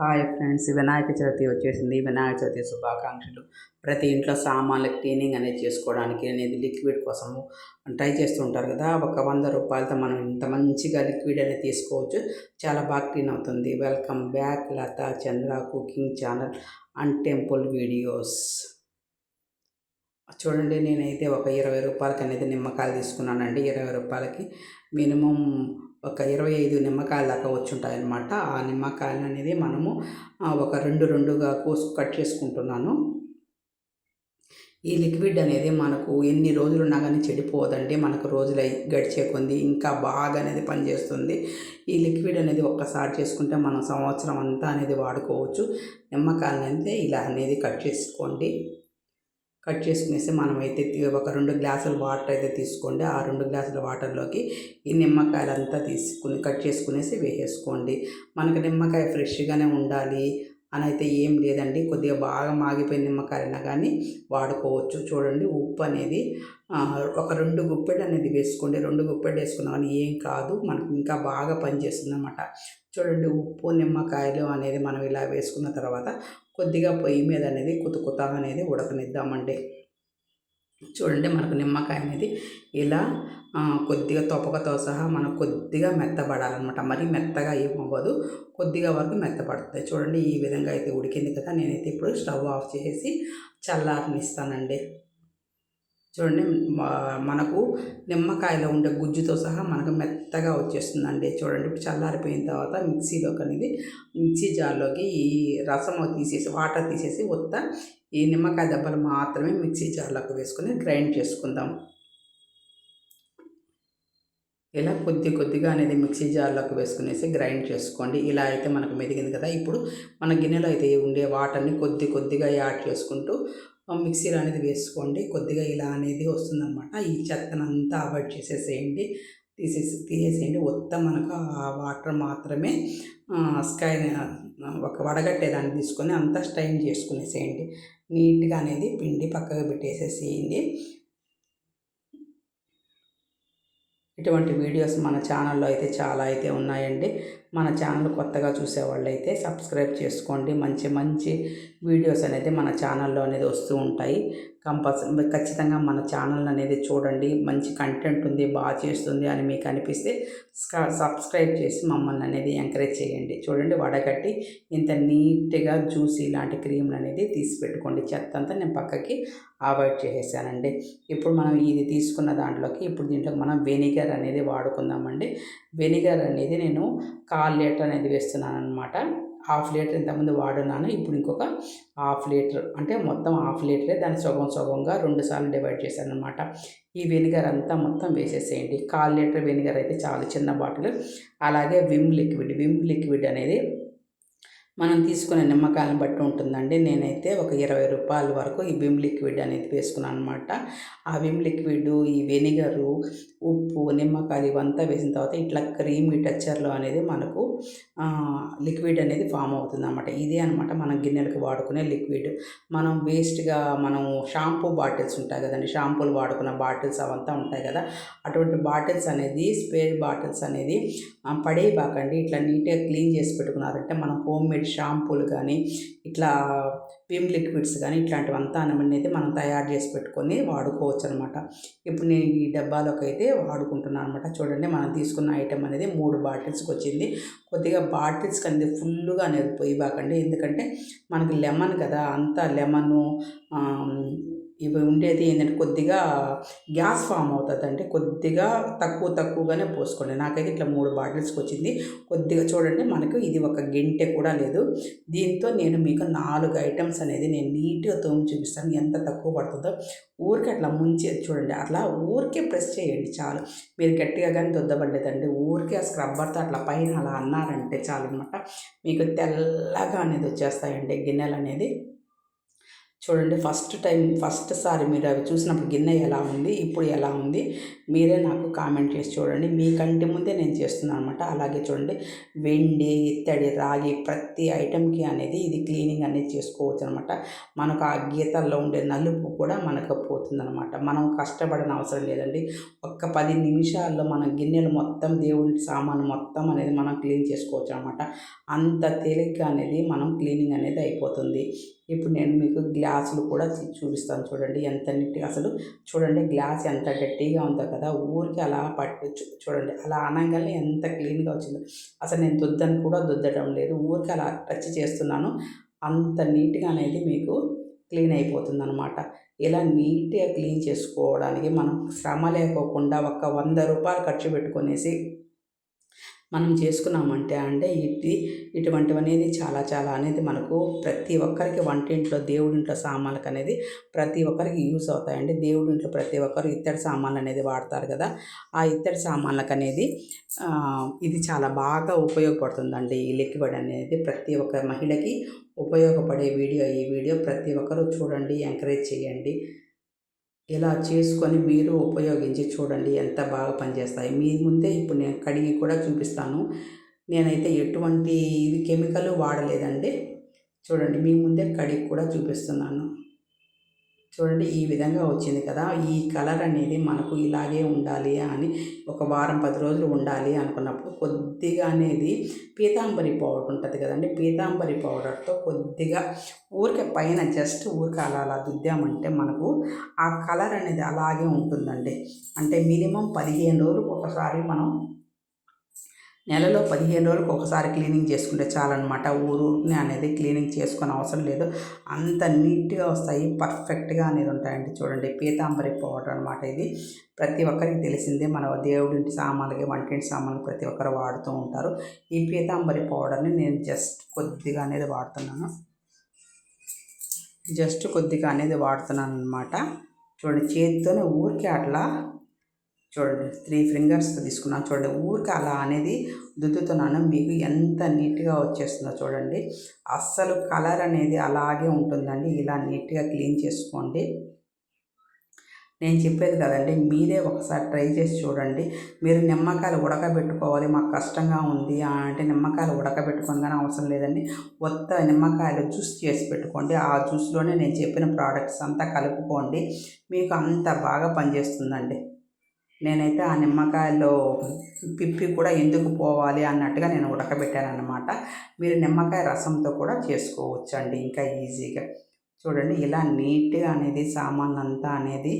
Hi friends Vinayaka Chavithi వచ్చేసింది. వినాయక చవితి శుభాకాంక్షలు. ప్రతి ఇంట్లో సామాన్లు క్లీనింగ్ అనేది చేసుకోవడానికి అనేది లిక్విడ్ కోసము ట్రై చేస్తూ ఉంటారు కదా. ఒక వంద రూపాయలతో మనం ఇంత మంచిగా లిక్విడ్ అనేది తీసుకోవచ్చు. చాలా బాగా క్లీన్ అవుతుంది. Welcome back Latha Chandra cooking channel and temple videos. చూడండి నేనైతే ఒక ఇరవై రూపాయలకి అనేది నిమ్మకాయలు తీసుకున్నానండి. ఇరవై రూపాయలకి మినిమం ఒక ఇరవై ఐదు నిమ్మకాయల దాకా వచ్చుంటాయన్నమాట. ఆ నిమ్మకాయలు అనేది మనము ఒక రెండు రెండుగా కోసు కట్ చేసుకుంటున్నాను. ఈ లిక్విడ్ అనేది మనకు ఎన్ని రోజులు ఉన్నా కానీ చెడిపోదండి మనకు రోజులు గడిచే కొంది ఇంకా బాగా అనేది పనిచేస్తుంది. ఈ లిక్విడ్ అనేది ఒక్కసారి చేసుకుంటే మనం సంవత్సరం అంతా అనేది వాడుకోవచ్చు. నిమ్మకాయలు అయితే ఇలా అనేది కట్ చేసుకోండి. కట్ చేసుకునేసి మనమైతే ఒక రెండు గ్లాసుల వాటర్ అయితే తీసుకోండి. ఆ రెండు గ్లాసుల వాటర్లోకి ఈ నిమ్మకాయలంతా తీసుకుని కట్ చేసుకునేసి వేసేసుకోండి. మనకు నిమ్మకాయ ఫ్రెష్గానే ఉండాలి. అని అయితే ఏం లేదండి. కొద్దిగా బాగా మాగిపోయిన నిమ్మకాయలైనా కానీ వాడుకోవచ్చు. చూడండి ఉప్పు అనేది ఒక రెండు గుప్పెడు అనేది వేసుకోండి. రెండు గుప్పెడు వేసుకున్నాం కానీ ఏం కాదు. మనకు ఇంకా బాగా పనిచేస్తుంది అనమాట చూడండి ఉప్పు నిమ్మకాయలు అనేది మనం ఇలా వేసుకున్న తర్వాత కొద్దిగా పొయ్యి మీద అనేది కుత కుత అనేది ఉడకనిద్దామండి. చూడండి మనకు నిమ్మకాయ అనేది ఇలా కొద్దిగా తొపకతో సహా మనకు కొద్దిగా మెత్తబడాలన్నమాట. మరీ మెత్తగా ఏమవ్వదు కొద్దిగా వరకు మెత్తపడుతుంది చూడండి ఈ విధంగా అయితే ఉడికింది కదా. నేనైతే ఇప్పుడు స్టవ్ ఆఫ్ చేసి చల్లారనిస్తానండి. చూడండి మనకు నిమ్మకాయలో ఉండే గుజ్జుతో సహా మనకు మెత్తగా వచ్చేస్తుందండి. చూడండి ఇప్పుడు చల్లారిపోయిన తర్వాత మిక్సీలోకి అనేది మిక్సీ జార్లోకి ఈ రసం తీసేసి వాటర్ తీసేసి ఉత్త ఈ నిమ్మకాయ దెబ్బలు మాత్రమే మిక్సీ జార్లోకి వేసుకొని గ్రైండ్ చేసుకుందాం. ఇలా కొద్ది కొద్దిగా అనేది మిక్సీ జార్లోకి వేసుకునేసి గ్రైండ్ చేసుకోండి. ఇలా అయితే మనకు మెదిగింది కదా. ఇప్పుడు మన గిన్నెలో అయితే ఉండే వాటర్ని కొద్ది కొద్దిగా యాడ్ చేసుకుంటూ మిక్సీలో అనేది వేసుకోండి. కొద్దిగా ఇలా అనేది వస్తుందన్నమాట. ఈ చెత్తనంతా అవాయిడ్ చేసేసేయండి. తీసేసి తీసేసేయండి. మొత్తం మనకు ఆ వాటర్ మాత్రమే స్కై ఒక వడగట్టేదాన్ని తీసుకొని అంతా స్టైన్ చేసుకునేసేయండి. నీట్గా అనేది పిండి పక్కగా పెట్టేసేసేయండి. ఇటువంటి వీడియోస్ మన ఛానల్లో అయితే చాలా అయితే ఉన్నాయండి. మన ఛానల్ కొత్తగా చూసేవాళ్ళు అయితే సబ్స్క్రైబ్ చేసుకోండి. మంచి మంచి వీడియోస్ అనేది మన ఛానల్లో అనేది వస్తూ ఉంటాయి. కంపల్సరీ ఖచ్చితంగా మన ఛానల్ అనేది చూడండి. మంచి కంటెంట్ ఉంది బాగా చేస్తుంది అని మీకు అనిపిస్తే సబ్స్క్రైబ్ చేసి మమ్మల్ని అనేది ఎంకరేజ్ చేయండి. చూడండి వడగట్టి ఇంత నీట్గా జ్యూసీ లాంటి క్రీమ్లు అనేది తీసి పెట్టుకోండి చెత్త అంతా నేను పక్కకి అవాయిడ్ చేసేసానండి. ఇప్పుడు మనం ఇది తీసుకున్న దాంట్లోకి ఇప్పుడు దీంట్లో మనం వెనిగర్ అనేది వాడుకుందామండి. వెనిగర్ అనేది నేను కాల్ లీటర్ అనేది వేస్తున్నాను అనమాట హాఫ్ లీటర్ ఇంతకుముందు వాడున్నాను. ఇప్పుడు ఇంకొక హాఫ్ లీటర్ అంటే మొత్తం హాఫ్ లీటరే దాన్ని సగం సగంగా రెండు సార్లు డివైడ్ చేశాను అనమాట ఈ వెనిగర్ అంతా మొత్తం వేసేసేయండి. కాల్ లీటర్ వెనిగర్ అయితే చాలా చిన్న బాటిల్. అలాగే విమ్ లిక్విడ్ విమ్ లిక్విడ్ అనేది మనం తీసుకునే నిమ్మకాయలను బట్టి ఉంటుందండి. నేనైతే ఒక ఇరవై రూపాయల వరకు ఈ విమ్ లిక్విడ్ అనేది వేసుకున్నాను అనమాట ఆ విమ్ లిక్విడ్ ఈ వెనిగరు ఉప్పు నిమ్మకాయలు ఇవంతా వేసిన తర్వాత ఇట్లా క్రీమీ టెక్చర్లో అనేది మనకు లిక్విడ్ అనేది ఫామ్ అవుతుంది అనమాట ఇదే అనమాట మనం గిన్నెలకు వాడుకునే లిక్విడ్. మనం వేస్ట్గా మనం షాంపూ బాటిల్స్ ఉంటాయి కదండి షాంపూలు వాడుకున్న బాటిల్స్ అవంతా ఉంటాయి కదా అటువంటి బాటిల్స్ అనేది స్పేర్ బాటిల్స్ అనేది పడేయబాకండి. ఇట్లా నీట్గా క్లీన్ చేసి పెట్టుకున్నారంటే మనం హోమ్ మేడ్ షాంపూలు కానీ ఇట్లా విమ్ లిక్విడ్స్ కానీ ఇట్లాంటివంతా అనేది మనం తయారు చేసి పెట్టుకొని వాడుకోవచ్చు అనమాట ఇప్పుడు నేను ఈ డబ్బాలోకి అయితే వాడుకుంటున్నాను అనమాట చూడండి మనం తీసుకున్న ఐటెం అనేది మూడు బాటిల్స్కి వచ్చింది కొద్దిగా బాటిల్స్ కంది ఫుల్గా అనేది పోయిబాకండి ఎందుకంటే మనకి లెమన్ కదా అంతా లెమను ఇవి ఉండేది ఏంటంటే కొద్దిగా గ్యాస్ ఫామ్ అవుతుంది అంటే కొద్దిగా తక్కువ తక్కువగానే పోసుకోండి. నాకైతే ఇట్లా మూడు బాటిల్స్కి వచ్చింది. కొద్దిగా చూడండి మనకు ఇది ఒక గింటె కూడా లేదు. దీంతో నేను మీకు నాలుగు ఐటమ్స్ అనేది నేను నీట్గా తోమి చూపిస్తాను. ఎంత తక్కువ పడుతుందో. ఊరికే అట్లా ముంచి చూడండి అట్లా ఊరికే ప్రెస్ చేయండి చాలు. మీరు గట్టిగా కానీ దొద్దబడలేదండి. ఊరికే ఆ స్క్రబ్బర్తో అట్లా పైన అలా అన్నారంటే చాలు అనమాట మీకు తెల్లగా అనేది వచ్చేస్తాయండి గిన్నెలు అనేది. చూడండి ఫస్ట్ టైం ఫస్ట్ సారి మీరు అవి చూసినప్పుడు గిన్నె ఎలా ఉంది ఇప్పుడు ఎలా ఉంది మీరే నాకు కామెంట్ చేసి చూడండి. మీ కంటి ముందే నేను చేస్తున్నాను అనమాట అలాగే చూడండి వెండి ఇత్తడి రాగి ప్రతి ఐటెంకి అనేది ఇది క్లీనింగ్ అనేది చేసుకోవచ్చు అనమాట మనకు ఆ గీతల్లో ఉండే నలుపు కూడా మనకు పోతుందనమాట మనం కష్టపడిన అవసరం లేదండి. ఒక్క పది నిమిషాల్లో మన గిన్నెలు మొత్తం దేవుడి సామాను మొత్తం అనేది మనం క్లీన్ చేసుకోవచ్చు అనమాట అంత తేలిగ్గా అనేది మనం క్లీనింగ్ అనేది అయిపోతుంది. ఇప్పుడు నేను మీకు గ్లాసులు కూడా చూపిస్తాను చూడండి ఎంత నీట్గా అసలు. చూడండి గ్లాస్ ఎంత గట్టిగా ఉందో కదా ఊరికి అలా పట్టు చూడండి అలా అనగానే ఎంత క్లీన్గా వచ్చిందో. అసలు నేను దుద్దని కూడా దుద్దడం లేదు ఊరికి అలా టచ్ చేస్తున్నాను. అంత నీట్గా అనేది మీకు క్లీన్ అయిపోతుంది అనమాట ఇలా నీట్గా క్లీన్ చేసుకోవడానికి మనం శ్రమ లేకోకుండా ఒక వంద రూపాయలు ఖర్చు పెట్టుకునేసి మనం చేసుకున్నామంటే అంటే ఇది ఇటువంటివి అనేది చాలా చాలా అనేది మనకు ప్రతి ఒక్కరికి వంటింట్లో దేవుడింట్లో సామాన్లకు అనేది ప్రతి ఒక్కరికి యూస్ అవుతాయండి. దేవుడింట్లో ప్రతి ఒక్కరు ఇత్తడి సామాన్లు అనేది వాడతారు కదా. ఆ ఇత్తడి సామాన్లకు అనేది ఇది చాలా బాగా ఉపయోగపడుతుందండి. ఈ లిక్విడ్ అనేది ప్రతి ఒక్క మహిళకి ఉపయోగపడే వీడియో. ఈ వీడియో ప్రతి ఒక్కరూ చూడండి ఎంకరేజ్ చేయండి. ఇలా చేసుకొని మీరు ఉపయోగించి చూడండి ఎంత బాగా పనిచేస్తాయి. మీ ముందే ఇప్పుడు నేను కడిగి కూడా చూపిస్తాను. నేనైతే ఎటువంటి ఇది కెమికల్ వాడలేదండి. చూడండి మీ ముందే కడిగి కూడా చూపిస్తున్నాను. చూడండి ఈ విధంగా వచ్చింది కదా. ఈ కలర్ అనేది మనకు ఇలాగే ఉండాలి అని ఒక వారం పది రోజులు ఉండాలి అనుకున్నప్పుడు కొద్దిగా అనేది పీతాంబరి పౌడర్ ఉంటుంది కదండి. పీతాంబరి పౌడర్తో కొద్దిగా ఊరికే పైన జస్ట్ ఊరికే అలా అలా దుద్దామంటే మనకు ఆ కలర్ అనేది అలాగే ఉంటుందండి. అంటే మినిమం పదిహేను రోజులు ఒకసారి మనం నెలలో పదిహేను రోజులకు ఒకసారి క్లీనింగ్ చేసుకుంటే చాలన్నమాట. ఊరుని అనేది క్లీనింగ్ చేసుకునే అవసరం లేదు. అంత నీట్గా వస్తాయి. పర్ఫెక్ట్గా అనేది ఉంటాయండి చూడండి. పీతాంబరి పౌడర్ అనమాట ఇది. ప్రతి ఒక్కరికి తెలిసిందే మన దేవుడింటి సామాన్లకి వంటింటి సామాన్లు ప్రతి ఒక్కరు వాడుతూ ఉంటారు. ఈ పీతాంబరి పౌడర్ని నేను జస్ట్ కొద్దిగా అనేది వాడుతున్నాను. జస్ట్ కొద్దిగా అనేది వాడుతున్నాను అనమాట చూడండి చేతితోనే ఊరికే అట్లా చూడండి త్రీ ఫింగర్స్ తీసుకున్నాను చూడండి ఊరికి అలా అనేది దుద్దుతున్నాను మీకు ఎంత నీట్గా వచ్చేస్తుందో చూడండి. అస్సలు కలర్ అనేది అలాగే ఉంటుందండి. ఇలా నీట్గా క్లీన్ చేసుకోండి. నేను చెప్పేది కదండి మీరే ఒకసారి ట్రై చేసి చూడండి. మీరు నిమ్మకాయలు ఉడకబెట్టుకోవాలి మాకు కష్టంగా ఉంది అంటే నిమ్మకాయలు ఉడకబెట్టుకొని కానీ అవసరం లేదండి. కొత్త నిమ్మకాయలు జ్యూస్ చేసి పెట్టుకోండి. ఆ జ్యూస్లోనే నేను చెప్పిన ప్రోడక్ట్స్ అంతా కలుపుకోండి. మీకు అంత బాగా పనిచేస్తుందండి. నేనైతే ఆ నిమ్మకాయలో పిప్పి కూడా ఎందుకు పోవాలి అన్నట్టుగా నేను ఉడకబెట్టాను అనమాట మీరు నిమ్మకాయ రసంతో కూడా చేసుకోవచ్చు అండి ఇంకా ఈజీగా. చూడండి ఇలా నీట్గా అనేది సామాన్ అంతా అనేది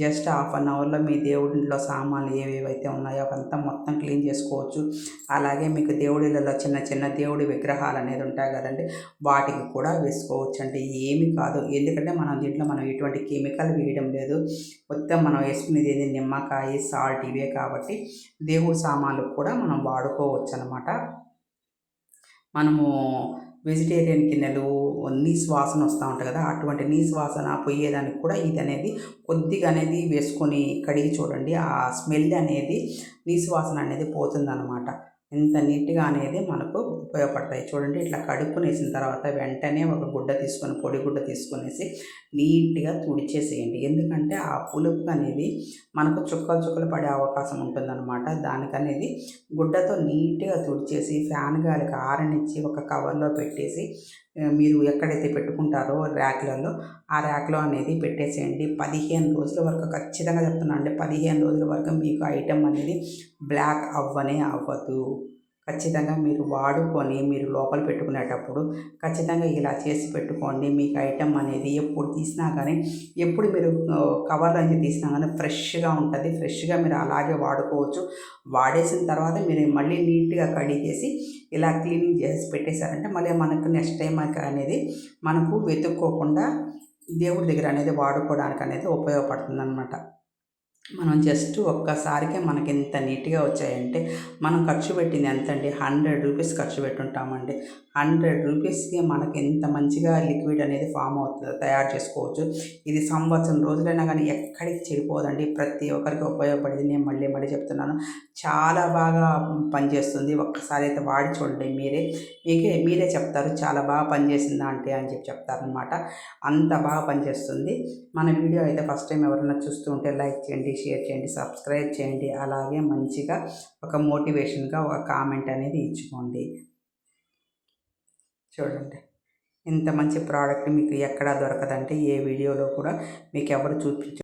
జస్ట్ హాఫ్ అన్ అవర్లో మీ దేవుడింట్లో సామాన్లు ఏవేవైతే ఉన్నాయో అవంతా మొత్తం క్లీన్ చేసుకోవచ్చు. అలాగే మీకు దేవుడిలలో చిన్న చిన్న దేవుడి విగ్రహాలు అనేది ఉంటాయి కదండి వాటికి కూడా వేసుకోవచ్చు అంటే ఏమి కాదు. ఎందుకంటే మనం దీంట్లో మనం ఎటువంటి కెమికల్ వేయడం లేదు. మొత్తం మనం వేసుకునేది ఏది? నిమ్మకాయ సాల్ట్ ఇవే కాబట్టి దేవుడి సామాన్లు కూడా మనం వాడుకోవచ్చు అనమాట మనము వెజిటేరియన్ గిన్నెలు నీస్ వాసన వస్తూ ఉంటుంది కదా అటువంటి నీస్ వాసన పోయేదానికి కూడా ఇది అనేది కొద్దిగా అనేది వేసుకొని కడిగి చూడండి. ఆ స్మెల్ అనేది నీసు వాసన అనేది పోతుందన్నమాట. ఇంత నీట్గా అనేది మనకు ఉపయోగపడతాయి. చూడండి ఇట్లా కడుక్కునేసిన తర్వాత వెంటనే ఒక గుడ్డ తీసుకొని పొడి గుడ్డ తీసుకునేసి నీట్గా తుడిచేసేయండి. ఎందుకంటే ఆ పులుపు అనేది మనకు చుక్కలు చుక్కలు పడే అవకాశం ఉంటుందన్నమాట. దానికనేది గుడ్డతో నీట్గా తుడిచేసి ఫ్యాన్ గాలికి ఆరనిచ్చి ఒక కవర్లో పెట్టేసి మీరు ఎక్కడైతే పెట్టుకుంటారో ర్యాక్లలో ఆ ర్యాక్లో అనేది పెట్టేసేయండి. పదిహేను రోజుల వరకు ఖచ్చితంగా చెప్తున్నాను అండి పదిహేను రోజుల వరకు మీకు ఐటెం అనేది బ్లాక్ అవ్వనే అవ్వదు. ఖచ్చితంగా మీరు వాడుకొని మీరు లోపల పెట్టుకునేటప్పుడు ఖచ్చితంగా ఇలా చేసి పెట్టుకోండి. మీకు ఐటెం అనేది ఎప్పుడు తీసినా కానీ ఎప్పుడు మీరు కవర్లో నుంచి తీసినా కానీ ఫ్రెష్గా ఉంటుంది. ఫ్రెష్గా మీరు అలాగే వాడుకోవచ్చు. వాడేసిన తర్వాత మీరు మళ్ళీ నీట్గా కడిగేసి ఇలా క్లీనింగ్ చేసి పెట్టేశారంటే మళ్ళీ మనకు నెక్స్ట్ టైం అనేది మనకు వెతుక్కోకుండా దేవుడి దగ్గర అనేది వాడుకోవడానికి అనేది ఉపయోగపడుతుంది అనమాట మనం జస్ట్ ఒక్కసారికే మనకి ఎంత నీట్గా వచ్చాయంటే మనం ఖర్చు పెట్టింది ఎంత అండి హండ్రెడ్ రూపీస్ ఖర్చు పెట్టుంటామండి. హండ్రెడ్ రూపీస్కి మనకి ఎంత మంచిగా లిక్విడ్ అనేది ఫామ్ అవుతుంది తయారు చేసుకోవచ్చు. ఇది సంవత్సరం రోజులైనా కానీ ఎక్కడికి చెడిపోదండి. ప్రతి ఒక్కరికి ఉపయోగపడేది నేను మళ్ళీ మళ్ళీ చెప్తున్నాను. చాలా బాగా పనిచేస్తుంది. ఒక్కసారి అయితే వాడి చూడండి మీరే. మీకే మీరే చెప్తారు చాలా బాగా పనిచేసిందా అంటే అని చెప్పి చెప్తారనమాట అంత బాగా పనిచేస్తుంది. మన వీడియో అయితే ఫస్ట్ టైం ఎవరైనా చూస్తూ ఉంటే లైక్ చేయండి షేర్ చేయండి సబ్స్క్రైబ్ చేయండి. అలాగే మంచిగా ఒక మోటివేషన్గా ఒక కామెంట్ అనేది ఇచ్చుకోండి. చూడండి. ఇంత మంచి ప్రోడక్ట్ మీకు ఎక్కడా దొరకదంటే ఏ వీడియోలో కూడా మీకు ఎవరు చూపించ